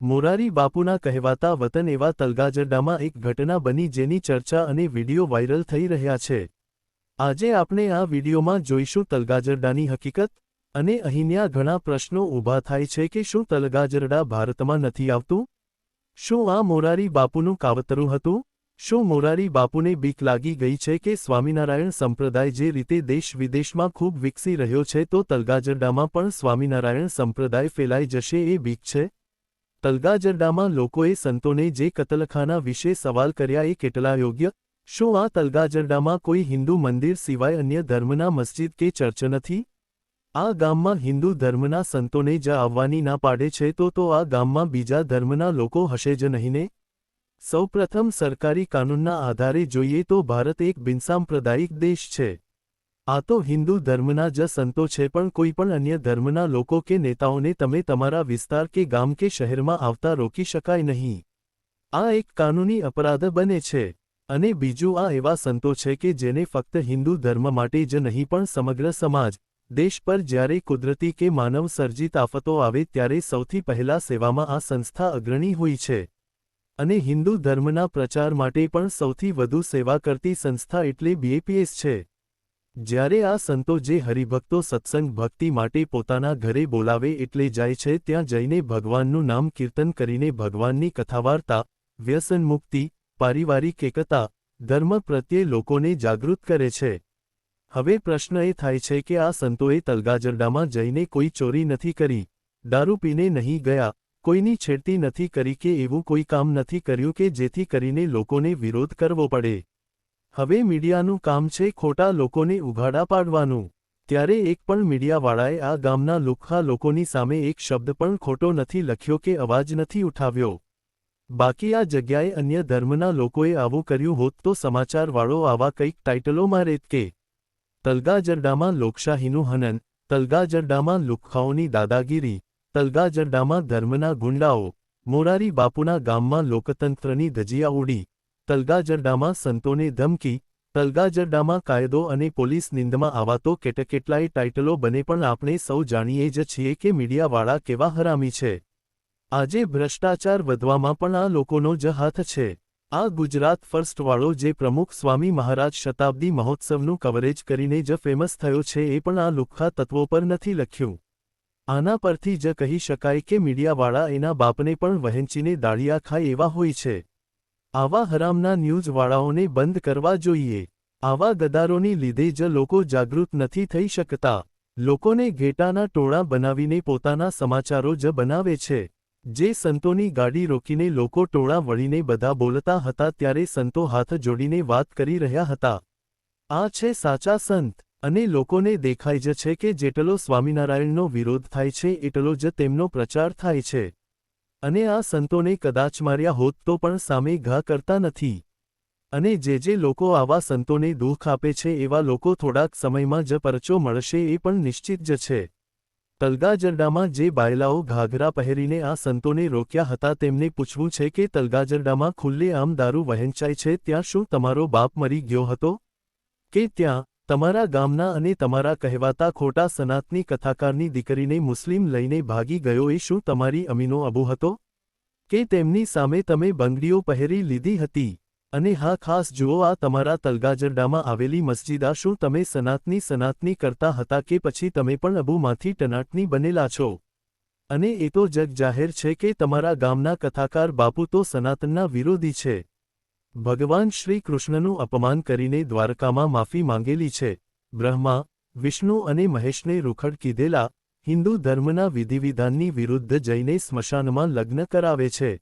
મોરારી બાપુના કહેવાતા વતન એવા તલગાજરડામાં એક ઘટના બની જેની ચર્ચા અને વીડિયો વાયરલ થઈ રહ્યા છે. આજે આપણે આ વિડીયોમાં જોઈશું તલગાજરડાની હકીકત અને અહીંના ઘણા પ્રશ્નો ઊભા થાય છે કે શું તલગાજરડા ભારતમાં નથી આવતું? શું આ મોરારી બાપુનું કાવતરું હતું? શું મોરારી બાપુને બીક લાગી ગઈ છે કે સ્વામિનારાયણ સંપ્રદાય જે રીતે દેશ વિદેશમાં ખૂબ વિકસી રહ્યો છે તો તલગાજરડામાં પણ સ્વામિનારાયણ સંપ્રદાય ફેલાઈ જશે એ બીક છે? તલગાજરડામાં લોકોએ સંતોને જે કતલખાના વિશે સવાલ કર્યા એ કેટલા યોગ્ય? શું આ તલગાજરડામાં કોઈ હિન્દુ મંદિર સિવાય અન્ય ધર્મના મસ્જિદ કે ચર્ચ નથી? આ ગામમાં હિન્દુ ધર્મના સંતોને જ આવવાની ના પાડે છે તો તો આ ગામમાં બીજા ધર્મના લોકો હશે જ નહીં ને? સૌપ્રથમ સરકારી કાનૂનના આધારે જોઈએ તો ભારત એક બિનસાંપ્રદાયિક દેશ છે. આ તો હિન્દુ ધર્મના જ સંતો છે પણ કોઈ પણ અન્ય ધર્મના લોકો કે નેતાઓને તમે તમારા વિસ્તાર કે ગામ કે શહેરમાં આવતા રોકી શકાય નહીં. આ એક કાનૂની અપરાધ બને છે. અને બીજું આ એવા સંતો છે કે જેને ફક્ત હિન્દુ ધર્મ માટે જ નહીં પણ સમગ્ર સમાજ, દેશ પર જ્યારે કુદરતી કે માનવ સર્જિત આફતો આવે ત્યારે સૌથી પહેલા સેવામાં આ સંસ્થા અગ્રણી હોય છે. અને હિન્દુ ધર્મના પ્રચાર માટે પણ સૌથી વધુ સેવા કરતી સંસ્થા એટલે બીએપીએસ છે. જ્યારે આ સંતો જે હરિભક્તો સત્સંગ ભક્તિ માટે પોતાના ઘરે બોલાવે એટલે જાય છે, ત્યાં જઈને ભગવાનનું નામ કીર્તન કરીને ભગવાનની કથાવાર્તા વ્યસન મુક્તિ પારિવારિક એકતા, ધર્મ પ્રત્યે લોકોને જાગૃત કરે છે. હવે પ્રશ્ન એ થાય છે કે આ સંતોએ તલગાજરડામાં જઈને કોઈ ચોરી નથી કરી, દારૂ પીને નહીં ગયા, કોઈની છેડતી નથી કરી કે એવું કોઈ કામ નથી કર્યું કે જેથી કરીને લોકોને વિરોધ કરવો પડે. હવે મીડિયાનું કામ છે ખોટા લોકોને ઉઘાડા પાડવાનું. ત્યારે એક પણ મીડિયાવાળાએ આ ગામના લુખ્ખા લોકોની સામે એક શબ્દ પણ ખોટો નથી લખ્યો કે અવાજ નથી ઉઠાવ્યો. બાકી આ જગ્યાએ અન્ય ધર્મના લોકોએ આવું કર્યું હોત તો સમાચારવાળો આવા કંઈક ટાઇટલો મારેત કે. તલગાજરડામાં લોકશાહીનું હનન, તલગાજરડામાં લુખ્ખાઓની દાદાગીરી, તલગાજરડામાં ધર્મના ગુંડાઓ, મોરારી બાપુના ગામમાં લોકતંત્રની ધજિયા ઉડી તલગાજરડામાં સંતોને ધમકી, તલગાજરડામાં કાયદો અને પોલીસ નિંદમાં આવા તો કેટલાય ટાઇટલો બને પણ આપણે સૌ જાણીએ જ છીએ કે મીડિયાવાળા કેવા હરામી છે. આજે ભ્રષ્ટાચાર વધવામાં પણ આ લોકોનો જ હાથ છે. આ ગુજરાત ફર્સ્ટવાળો જે પ્રમુખ સ્વામી મહારાજ શતાબ્દી મહોત્સવનું કવરેજ કરીને જ ફેમસ થયો છે એ પણ આ લુખ્ખા તત્વો પર નથી લખ્યું. આના પરથી જ કહી શકાય કે મીડિયાવાળા એના બાપને પણ વહેંચીને દાળિયા ખાય એવા હોય છે. આવા હરામના ન્યૂઝવાળાઓને બંધ કરવા જોઈએ. આવા ગદારોની લીધે જ લોકો જાગૃત નથી થઈ શકતા. લોકોને ઘેટાના ટોળા બનાવીને પોતાના સમાચારો જ બનાવે છે. જે સંતોની ગાડી રોકીને લોકો ટોળા વળીને બધા બોલતા હતા ત્યારે સંતો હાથ જોડીને વાત કરી રહ્યા હતા. આ છે સાચા સંત, અને લોકોને દેખાય જ છે કે જેટલો સ્વામિનારાયણનો વિરોધ થાય છે, એટલો જ તેમનો પ્રચાર થાય છે. અને આ સંતોને કદાચ માર્યા હોત તો પણ સામે ઘા કરતા નથી. અને જે જે લોકો આવા સંતોને દુઃખ આપે છે એવા લોકો થોડાક સમયમાં જ પરચો મળશે એ પણ નિશ્ચિત જ છે. તલગાજરડામાં જે બાયલાઓ ઘાઘરા પહેરીને આ સંતોને રોક્યા હતા તેમને પૂછવું છે કે તલગાજરડામાં ખુલ્લે આમ દારૂ વહેંચાય છે, ત્યાં શું તમારો બાપ મરી ગયો હતો? કે ત્યાં તમારા ગામના અને તમારા કહેવાતા ખોટા સનાતની કથાકારની દીકરીને મુસ્લિમ લઈને ભાગી ગયો એ શું તમારી અમીનો અબુ હતો? કે તેમની સામે તમે બંગડીઓ પહેરી લીધી હતી? અને હા, ખાસ જુઓ, આ તમારા તલગાજરડામાં આવેલી મસ્જિદા શું તમે સનાતની સનાતની કરતા હતા કે પછી તમે પણ અબુમાંથી ટનાટની બનેલા છો? અને એ તો જગ જાહેર છે કે તમારા ગામના કથાકાર બાપુ તો સનાતનના વિરોધી છે. ભગવાન શ્રી કૃષ્ણનું અપમાન કરીને દ્વારકામાં માફી માંગેલી છે. બ્રહ્મા, વિષ્ણુ અને મહેશને રૂખડ કીધેલા હિન્દુ ધર્મના વિધિવિધાનની વિરુદ્ધ જઈને સ્મશાનમાં લગ્ન કરાવે છે.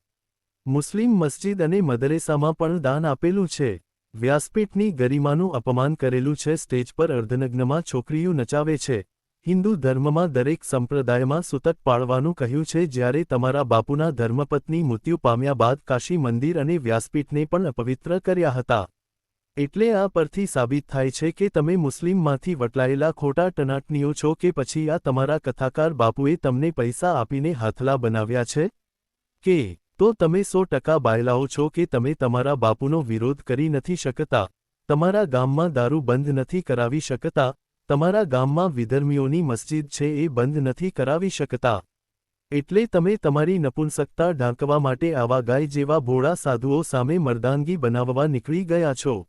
મુસ્લિમ મસ્જિદ અને મદરેસામાં પણ દાન આપેલું છે. વ્યાસપીઠની ગરિમાનું અપમાન કરેલું છે. સ્ટેજ પર અર્ધનગ્નમાં છોકરીઓ નચાવે છે. હિન્દુ ધર્મમાં દરેક સંપ્રદાયમાં સુતક પાળવાનું કહ્યું છે જ્યારે તમારા બાપુના ધર્મપત્ની મૃત્યુ પામ્યા બાદ કાશી મંદિર અને વ્યાસપીઠને પણ અપવિત્ર કર્યા હતા. એટલે આ પરથી સાબિત થાય છે કે તમે મુસ્લિમમાંથી વટલાયેલા ખોટા ટનાટનીઓ છો કે પછી આ તમારા કથાકાર બાપુએ તમને પૈસા આપીને હાથલા બનાવ્યા છે? કે, તો તમે સો ટકા બાયલાઓ છો કે તમે તમારા બાપુનો વિરોધ કરી નથી શકતા? તમારા ગામમાં દારૂ બંધ નથી કરાવી શકતા? તમારા ગામમાં વિધર્મીઓની મસ્જિદ છે એ બંધ નથી કરાવી શકતા. એટલે તમે તમારી નપુંસકતા ઢાંકવા માટે આવા ગાય જેવા ભોળા સાધુઓ સામે મર્દાનગી બનાવવા નીકળી ગયા છો.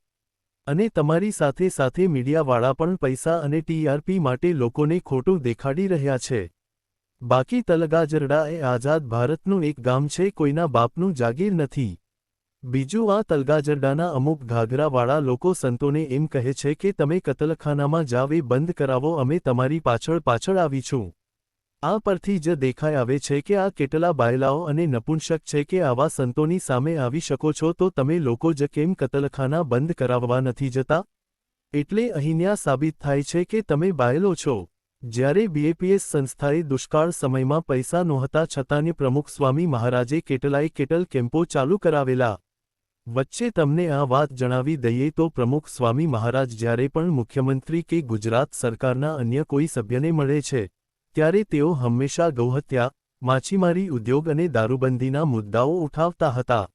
અને તમારી સાથે સાથે મીડિયાવાળા પણ પૈસા અને ટીઆરપી માટે લોકોને ખોટું દેખાડી રહ્યા છે. બાકી તલગાજરડા એ આઝાદ ભારતનું એક ગામ છે કોઈના બાપનું જાગીર નથી. બીજું આ તલગાજરડાના અમુક ઘાઘરાવાળા લોકો સંતોને એમ કહે છે કે તમે કતલખાનામાં જાવ એ બંધ કરાવો, અમે તમારી પાછળ પાછળ આવીશું આ પરથી જ દેખાઈ આવે છે કે આ કેટલા બાયલાઓ અને નપુંસક છે કે આવા સંતોની સામે આવી શકો છો, તો તમે લોકો જ કેમ કતલખાના બંધ કરાવવા નથી જતા? એટલે અહીંયા સાબિત થાય છે કે તમે બાયલો છો. જ્યારે બીએપીએસ સંસ્થાએ દુષ્કાળ સમયમાં પૈસા નહોતા છતાંને પ્રમુખ સ્વામી મહારાજે કેટલાય કેટલ કેમ્પો ચાલુ કરાવેલા. વચ્ચે તમને આ વાત જણાવી દઈએ તો પ્રમુખ સ્વામી મહારાજ જ્યારે પણ મુખ્યમંત્રી કે ગુજરાત સરકારના અન્ય કોઈ સભ્યને મળે છે, ત્યારે તેઓ હંમેશા ગૌહત્યા, માછીમારી ઉદ્યોગ અને દારૂબંધીના મુદ્દાઓ ઉઠાવતા હતા.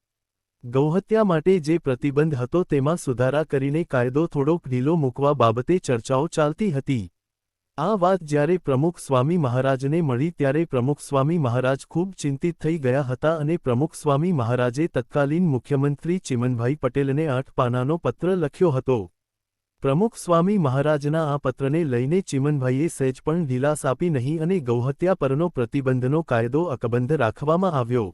ગૌહત્યા માટે જે પ્રતિબંધ હતો તેમાં સુધારા કરીને કાયદો થોડોક ઢીલો મૂકવા બાબતે ચર્ચાઓ ચાલતી હતી. આ વાત જ્યારે પ્રમુખ સ્વામી મહારાજને મળી ત્યારે પ્રમુખ સ્વામી મહારાજ ખૂબ ચિંતિત થઈ ગયા હતા અને પ્રમુખ સ્વામી મહારાજે તત્કાલીન મુખ્યમંત્રી ચિમનભાઈ પટેલને આઠ પાનાનો પત્ર લખ્યો હતો. પ્રમુખ સ્વામી મહારાજના આ પત્રને લઈને ચિમનભાઈએ સહેજ પણ ઢીલાસ આપી નહીં અને ગૌહત્યા પરનો પ્રતિબંધનો કાયદો અકબંધ રાખવામાં આવ્યો.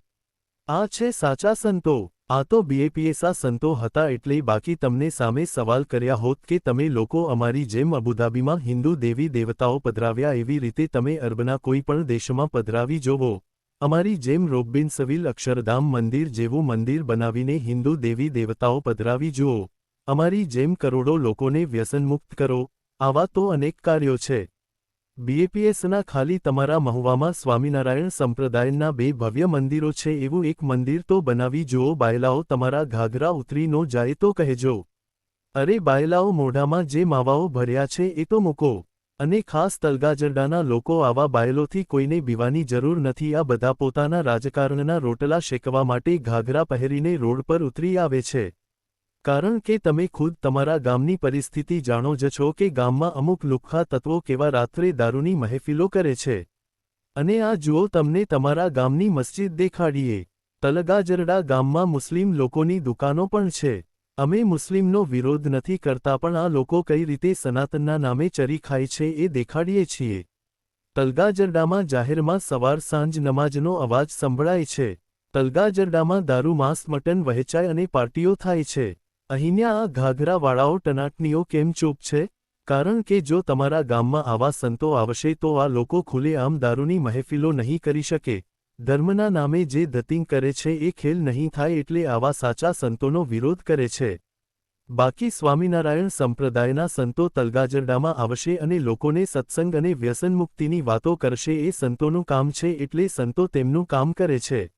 આ છે સાચા સંતો. આ તો બીએપીએસા સંતો હતા એટલે બાકી તમને સામે સવાલ કર્યા હોત કે તમે લોકો અમારી જેમ અબુધાબીમાં હિન્દુ દેવી દેવતાઓ પધરાવ્યા એવી રીતે તમે અરબના કોઈ પણ દેશમાં પધરાવી જોવો. અમારી જેમ રોબિન સવિલ અક્ષરધામ મંદિર જેવું મંદિર બનાવીને હિન્દુ દેવી દેવતાઓ પધરાવી જુઓ. અમારી જેમ કરોડો લોકોને વ્યસનમુક્ત કરો. આવા તો અનેક કાર્યો છે. બીએપીએસના ખાલી તમારા મહુવામાં સ્વામિનારાયણ સંપ્રદાયના બે ભવ્ય મંદિરો છે એવું એક મંદિર તો બનાવી જુઓ, બાયલાઓ તમારા ઘાઘરા ઉતરી નો જાય તો કહેજો. અરે બાયલાઓ મોઢામાં જે માવાઓ ભર્યા છે એ તો મૂકો. અને ખાસ તલગાજરડાના લોકો આવા બાયલોથી કોઈને બીવાની જરૂર નથી. આ બધા પોતાના રાજકારણના રોટલા શેકવા માટે ઘાઘરા પહેરીને રોડ પર ઉતરી આવે છે. કારણ કે તમે ખુદ તમારા ગામની પરિસ્થિતિ જાણો જ છો કે ગામમાં અમુક લુખ્ખા તત્વો કેવા રાત્રે દારૂની મહેફિલો કરે છે. અને આ જુઓ તમને તમારા ગામની મસ્જિદ દેખાડીએ. તલગાજરડા ગામમાં મુસ્લિમ લોકોની દુકાનો પણ છે. અમે મુસ્લિમનો વિરોધ નથી કરતા પણ આ લોકો કઈ રીતે સનાતનના નામે ચરી ખાય છે એ દેખાડીએ છીએ. તલગાજરડામાં જાહેરમાં સવાર સાંજ નમાજનો અવાજ સંભળાય છે. તલગાજરડામાં દારૂ, માંસ, મટન વહેંચાય અને પાર્ટીઓ થાય છે. અહીંયા આ ઘાઘરાવાળાઓ ટનાટનીઓ કેમ ચૂપ છે? કારણ કે જો તમારા ગામમાં આવા સંતો આવશે તો આ લોકો ખુલ્લેઆમ દારૂની મહેફિલો નહીં કરી શકે. ધર્મના નામે જે ધતિંગ કરે છે એ ખેલ નહીં થાય એટલે આવા સાચા સંતોનો વિરોધ કરે છે. બાકી સ્વામિનારાયણ સંપ્રદાયના સંતો તલગાજરડામાં આવશે અને લોકોને સત્સંગ અને વ્યસનમુક્તિની વાતો કરશે એ સંતોનું કામ છે એટલે સંતો તેમનું કામ કરે છે.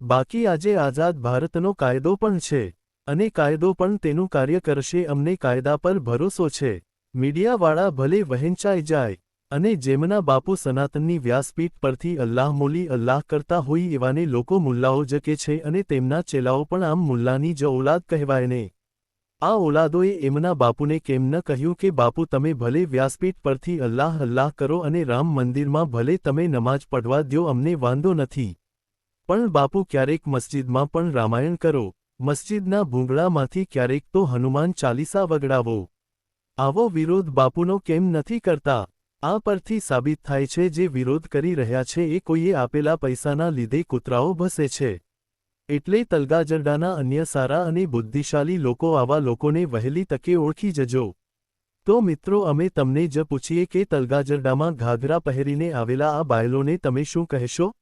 બાકી આજે આઝાદ ભારતનો કાયદો પણ છે. અને કાયદો પણ તેનું કાર્ય કરશે. અમને કાયદા પર ભરોસો છે. મીડિયાવાળા ભલે વહેંચાઈ જાય અને જેમના બાપુ સનાતનની વ્યાસપીઠ પરથી અલ્લાહ મોલી અલ્લાહ કરતા હોય એવાને લોકો મુલ્લાઓ જકે છે અને તેમના ચેલાઓ પણ આમ મુલ્લાની જ ઓલાદ કહેવાય ને. આ ઓલાદોએ એમના બાપુને કેમ ન કહ્યું કે બાપુ તમે ભલે વ્યાસપીઠ પરથી અલ્લાહ અલ્લાહ કરો અને રામ મંદિરમાં ભલે તમે નમાજ પડવા દ્યો અમને વાંધો નથી. પણ બાપુ ક્યારેક મસ્જિદમાં પણ રામાયણ કરો. મસ્જિદના ભૂંગળામાંથી ક્યારેક તો હનુમાન ચાલીસા વગડાવો. આવો વિરોધ બાપુનો કેમ નથી કરતા? આ પરથી સાબિત થાય છે જે વિરોધ કરી રહ્યા છે એ કોઈએ આપેલા પૈસાના લીધે કૂતરાઓ ભસે છે. એટલે તલગાજરડાના અન્ય સારા અને બુદ્ધિશાળી લોકો આવા લોકોને વહેલી તકે ઓળખી જજો. તો મિત્રો અમે તમને જ પૂછીએ કે તલગાજરડામાં ઘાઘરા પહેરીને આવેલા આ બાયલોને તમે શું કહેશો?